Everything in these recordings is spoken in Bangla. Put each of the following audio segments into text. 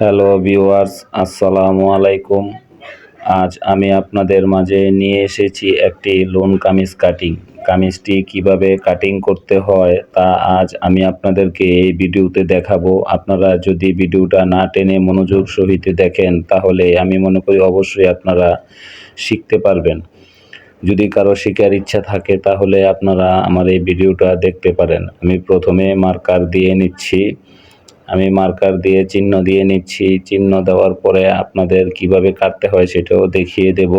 হ্যালো ভিউয়ার্স আসসালামু আলাইকুম। আজ আমি আপনাদের মাঝে নিয়ে এসেছি একটি লোন কামিজ কাটিং কামিজটি কীভাবে কাটিং করতে হয় তা আজ আমি আপনাদেরকে এই ভিডিওতে দেখাবো। আপনারা যদি ভিডিওটা না টেনে মনোযোগ সহিত দেখেন, তাহলে আমি মনে করি অবশ্যই আপনারা শিখতে পারবেন। যদি কারও শেখার ইচ্ছা থাকে, তাহলে আপনারা আমার এই ভিডিওটা দেখতে পারেন। আমি প্রথমে মার্কার দিয়ে নিচ্ছি। আমি মার্কার দিয়ে চিহ্ন দিয়ে নিচ্ছি। চিহ্ন দেওয়ার পরে আপনাদের কীভাবে কাটতে হয় সেটাও দেখিয়ে দেব।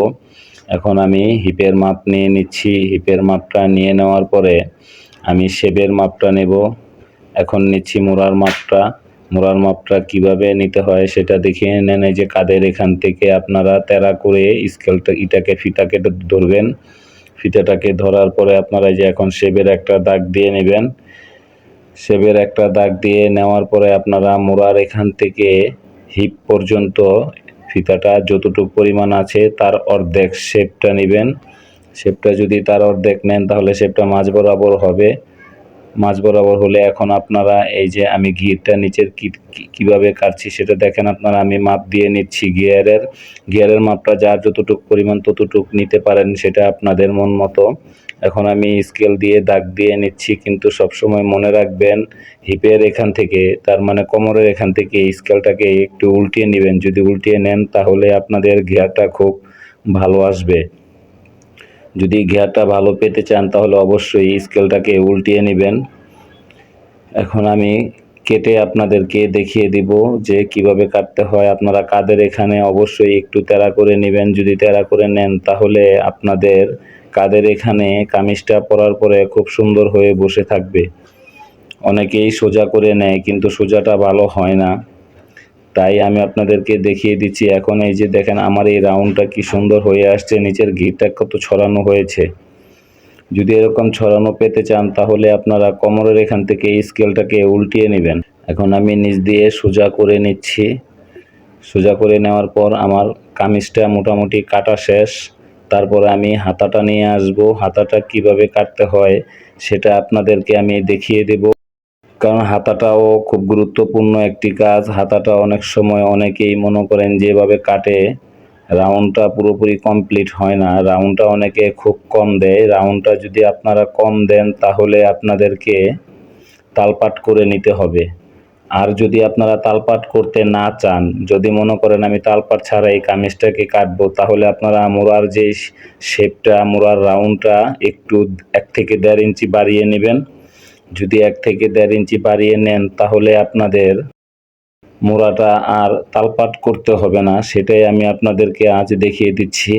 এখন আমি হিপের মাপ নিয়ে নিচ্ছি। হিপের মাপটা নিয়ে নেওয়ার পরে আমি শেপের মাপটা নেব। এখন নিচ্ছি মোড়ার মাপটা। মোড়ার মাপটা কীভাবে নিতে হয় সেটা দেখিয়ে নেন। এই যে কাদের এখান থেকে আপনারা তেরা করে স্কেলটা ইটাকে ফিতাকে ধরবেন। ফিতাটাকে ধরার পরে আপনারা যে এখন শেপের একটা দাগ দিয়ে নেবেন। শেপের একটা দাগ দিয়ে নেওয়ার পরে আপনারা মোড়ার এখান থেকে হিপ পর্যন্ত ফিতাটা যতটুকু পরিমাণ আছে তার অর্ধেক শেপটা নেবেন। শেপটা যদি তার অর্ধেক নেন তাহলে শেপটা মাঝ বরাবর হবে। মাঝ বরাবর হলে এখন আপনারা এই যে আমি গিয়ারটা নিচের কীভাবে কাটছি সেটা দেখেন আপনারা, আমি মাপ দিয়ে নিচ্ছি গিয়ারের। গিয়ারের মাপটা যার যতটুক পরিমাণ ততটুক নিতে পারেন সেটা আপনাদের মন মতো। এখন আমি স্কেল দিয়ে, দাগ দিয়ে নিচ্ছি, কিন্তু সবসময় মনে রাখবেন হিপের এখান থেকে, তার মানে কোমরের এখান থেকে স্কেলটাকে একটু উল্টিয়ে নেবেন। যদি উল্টিয়ে নেন, তাহলে আপনাদের ঘেয়ারটা খুব ভালো আসবে। যদি ঘেয়ারটা ভালো পেতে চান, তাহলে অবশ্যই স্কেলটাকে উল্টিয়ে নেবেন। এখন আমি কেটে আপনাদেরকে দেখিয়ে দিব যে কীভাবে কাটতে হয়। আপনারা কাদের এখানে অবশ্যই একটু তেরা করে নেবেন। যদি তেরা করে নেন, তাহলে আপনাদের কাদের এখানে কামিজটা পরার পরে খুব সুন্দর হয়ে বসে থাকবে। অনেকেই সোজা করে নেয়, কিন্তু সোজাটা ভালো হয় না। তাই আমি আপনাদেরকে দেখিয়ে দিচ্ছি, এখন এই যে দেখেন আমার এই রাউন্ডটা কি সুন্দর হয়ে আসছে, নিচের ঘিটা কত ছড়ানো হয়েছে। যদি এরকম ছড়ানো পেতে চান, তাহলে আপনারা কোমরের এখান থেকে এই স্কেলটাকে উল্টিয়ে নেবেন। এখন আমি নিচ দিয়ে সোজা করে নিচ্ছি। সোজা করে নেওয়ার পর আমার কামিজটা মোটামুটি কাটা শেষ। তারপরে আমি হাতাটা নিয়ে আসব। হাতাটা কীভাবে কাটতে হয় সেটা আপনাদেরকে আমি দেখিয়ে দেব। কারণ হাতাটাও খুব গুরুত্বপূর্ণ একটি কাজ। হাতাটা অনেক সময় অনেকেই মনে করেন যেভাবে কাটে, রাউন্ডটা পুরোপুরি কমপ্লিট হয় না। রাউন্ডটা অনেকে খুব কম দেয়। রাউন্ডটা যদি আপনারা কম দেন তাহলে আপনাদেরকে তালপাট করে নিতে হবে। আর যদি আপনারা তালপাট করতে না চান, যদি মনে করেন আমি তালপাট ছাড়া এই কামিজটাকে কাটবো, তাহলে আপনারা মোড়ার যে শেপটা মোড়ার রাউন্ডটা একটু এক থেকে দেড় ইঞ্চি বাড়িয়ে নেবেন। যদি এক থেকে দেড় ইঞ্চি বাড়িয়ে নেন, তাহলে আপনাদের মোড়াটা আর তালপাট করতে হবে না। সেটাই আমি আপনাদেরকে আজ দেখিয়ে দিচ্ছি।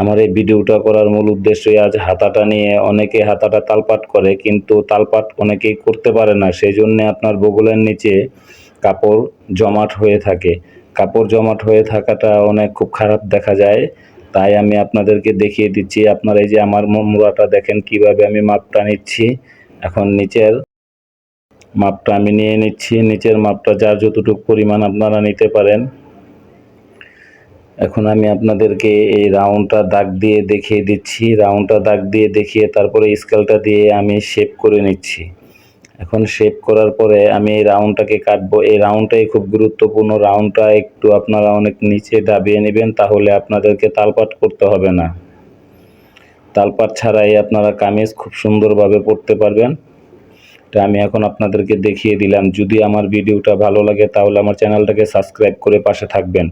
আমার এই ভিডিওটা করার মূল উদ্দেশ্যই আজ হাতাটা নিয়ে অনেকে হাতাটা তালপাট করে, কিন্তু তালপাট অনেকেই করতে পারে না। সেই জন্যে আপনার বগলের নিচে কাপড় জমাট হয়ে থাকে। কাপড় জমাট হয়ে থাকাটা অনেক খুব খারাপ দেখা যায়। তাই আমি আপনাদেরকে দেখিয়ে দিচ্ছি, আপনারা এই যে আমার মোড়াটা দেখেন কীভাবে আমি মাপটা নিচ্ছি। এখন নিচের মাপটা আমি নিয়ে নিচ্ছি। নিচের মাপটা যার যতটুকু পরিমাণ আপনারা নিতে পারেন এখন আমি আপনাদেরকে এই রাউন্ডটা দাগ দিয়ে দেখিয়ে দিচ্ছি। রাউন্ডটা দাগ দিয়ে দেখিয়ে তারপরে স্কেলটা দিয়ে আমি শেপ করে নিচ্ছি। এখন শেপ করার পরে আমি এই রাউন্ডটাকে কাটবো। এই রাউন্ডটাই খুব গুরুত্বপূর্ণ। রাউন্ডটা একটু আপনারা অনেক নিচে দাবিয়ে নেবেন, তাহলে আপনাদেরকে তালপাট করতে হবে না। তালপাট ছাড়াই আপনারা কামিজ খুব সুন্দরভাবে পরতে পারবেন। এটা আমি এখন আপনাদেরকে দেখিয়ে দিলাম। যদি আমার ভিডিওটা ভালো লাগে, তাহলে আমার চ্যানেলটাকে সাবস্ক্রাইব করে পাশে থাকবেন।